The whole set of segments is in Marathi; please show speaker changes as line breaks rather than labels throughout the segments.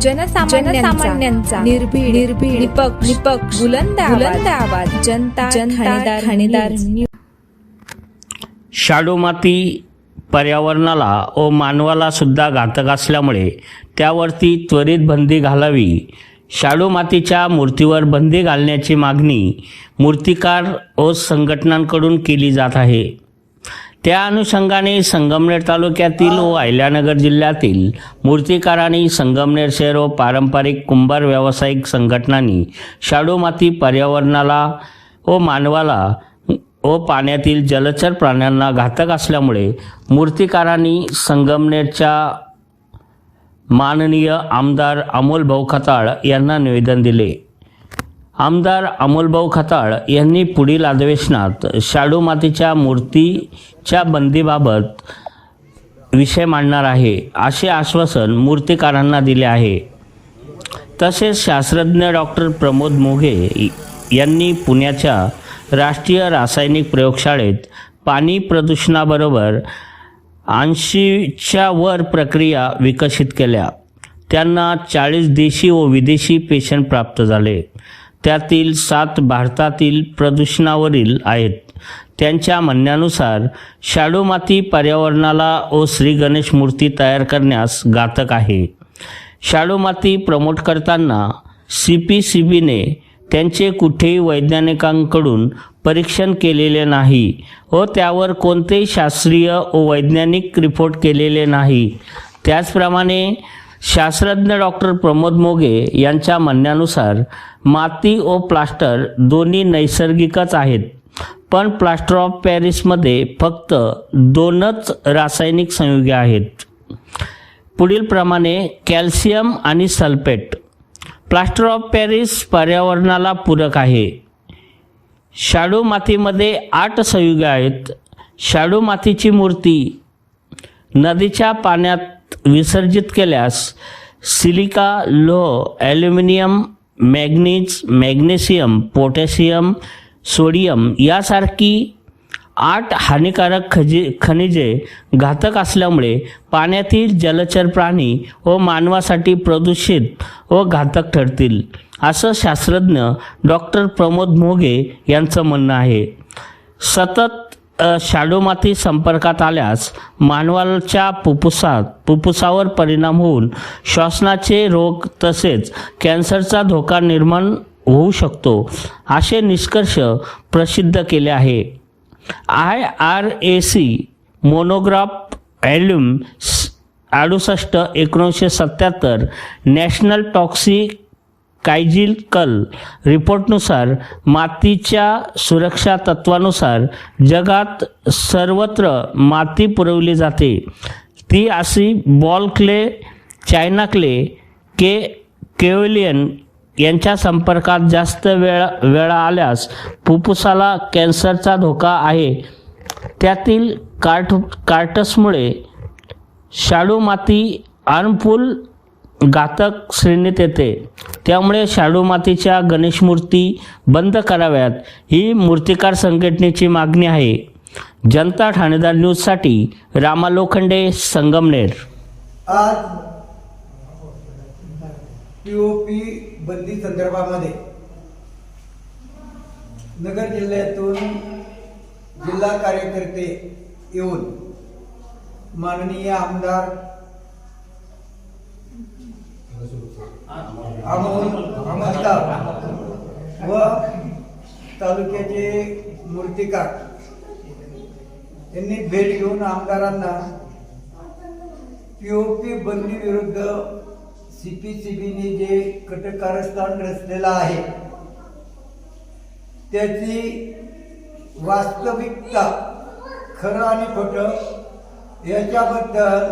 जनसामान्यांचा. निर्भीड निर्भीड. निपक्ष निपक्ष. बुलंद बुलंद आवाज जनता जनता ठाणेदार
शाडू माती पर्यावरणाला व मानवाला सुद्धा घातक असल्यामुळे त्यावरती त्वरित बंदी घालावी. शाडू मातीच्या मूर्तीवर बंदी घालण्याची मागणी मूर्तिकार व संघटनांकडून केली जात आहे. त्या अनुषंगाने संगमनेर तालुक्यातील व अहिल्यानगर जिल्ह्यातील मूर्तिकारांनी संगमनेर शहर व पारंपरिक कुंभार व्यावसायिक संघटनांनी शाडू माती पर्यावरणाला व मानवाला व पाण्यातील जलचर प्राण्यांना घातक असल्यामुळे मूर्तिकारांनी संगमनेरच्या माननीय आमदार अमोलभाऊ खताळ यांना निवेदन दिले. आमदार अमोलभाऊ खताळ यांनी पुढील अधिवेशनात शाडू मातीच्या मूर्तीच्या बंदीबाबत विषय मांडणार आहे असे आश्वासन मूर्तिकारांना दिले आहे. तसेच शास्त्रज्ञ डॉक्टर प्रमोद मोघे यांनी पुण्याच्या राष्ट्रीय रासायनिक प्रयोगशाळेत पाणी प्रदूषणाबरोबर ऐंशीच्या वर प्रक्रिया विकसित केल्या. त्यांना चाळीस देशी व विदेशी पेशंट प्राप्त झाले. त्यातील सात भारतातील प्रदूषणावरील आहेत. त्यांच्या म्हणण्यानुसार शाडू माती पर्यावरणाला व श्री गणेश मूर्ती तयार करण्यास घातक आहे. शाडू माती प्रमोट करताना सी पी सी बीने त्यांचे कुठेही वैज्ञानिकांकडून परीक्षण केलेले नाही व त्यावर कोणतेही शास्त्रीय व वैज्ञानिक रिपोर्ट केलेले नाही. त्याचप्रमाणे शास्त्रज्ञ डॉक्टर प्रमोद मोगे यांच्या म्हणण्यानुसार माती व प्लास्टर दोन्ही नैसर्गिकच आहेत पण प्लास्टर ऑफ पॅरिसमध्ये फक्त दोनच रासायनिक संयुगे आहेत. पुढील प्रमाणे कॅल्शियम आणि सल्फेट. प्लास्टर ऑफ पॅरिस पर्यावरणाला पूरक आहे. शाडू मातीमध्ये आठ संयुगे आहेत. शाडू मातीची मूर्ती नदीच्या पाण्यात विसर्जित केल्यास सिलिका लोह aluminium manganese magnesium potassium sodium यासारखी आठ हानिकारक खजी खनिजे घातक असल्यामुळे पाण्यातील जलचर प्राणी व मानवासाठी प्रदूषित व घातक ठरतील असं शास्त्रज्ञ डॉक्टर प्रमोद मोघे यांचं म्हणणं आहे. सतत शाडूमाती संपर्कात आल्यास मानवाच्या फुफ्फुसात फुफ्फुसावर परिणाम होऊन श्वासनाचे रोग तसेच कॅन्सरचा धोका निर्माण होऊ शकतो असे निष्कर्ष प्रसिद्ध केले आहे. I R A C monograph ॲल्युम अडुसष्ट एकोणीसशे सत्याहत्तर नॅशनल टॉक्सिक कायजिल कल रिपोर्टनुसार मातीच्या सुरक्षा तत्वानुसार जगात सर्वत्र माती पुरवली जाते. ती अशी बॉल क्ले चायना क्ले के केवलियन यांच्या संपर्कात जास्त वेळ वेळा आल्यास फुफ्फुसाला कॅन्सरचा धोका आहे. त्यातील कार्ट कार्टसमुळे शाडू माती हार्मफुल घातक श्रेणीत येते. त्यामुळे शाडू मातीच्या गणेश मूर्ती बंद कराव्यात ही मूर्तिकार संघटनेची मागणी आहे. जनता ठाणेदार न्यूजसाठी रामा लोखंडे संगमनेर.
आज पीओपी बंदी संदर्भामध्ये नगर जिल्ह्यातून जिल्हा कार्यकर्ते येऊन माननीय आमदार अमोल व तालुक्याचे मूर्तिकार. यांनी भेट घेऊन आमदारांना पीओपी बंदी विरुद्ध सीपीसीबीने जे कटकारस्थान रचलेलं आहे त्याची वास्तविकता खरं आणि खोटं याच्याबद्दल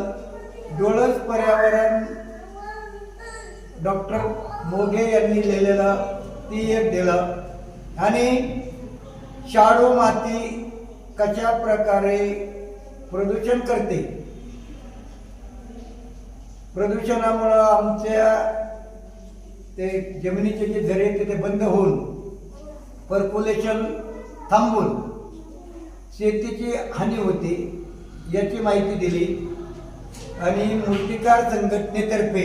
डोळस पर्यावरण डॉक्टर मोघे यांनी लिहिलेलं ती एक दिलं आणि शाडू माती कशा प्रकारे प्रदूषण करते? प्रदूषणामुळं आमच्या ते जमिनीचे जे झरे तिथे बंद होऊन पर्क्युलेशन थांबून शेतीची हानी होते याची माहिती दिली. आणि मूर्तिकार संघटनेतर्फे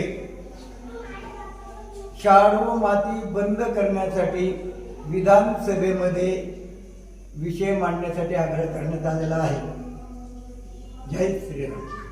शाळू माती बंद करण्यासाठी विधानसभेमध्ये विषय मांडण्यासाठी आग्रह करण्यात आलेला आहे. जय श्रीराम.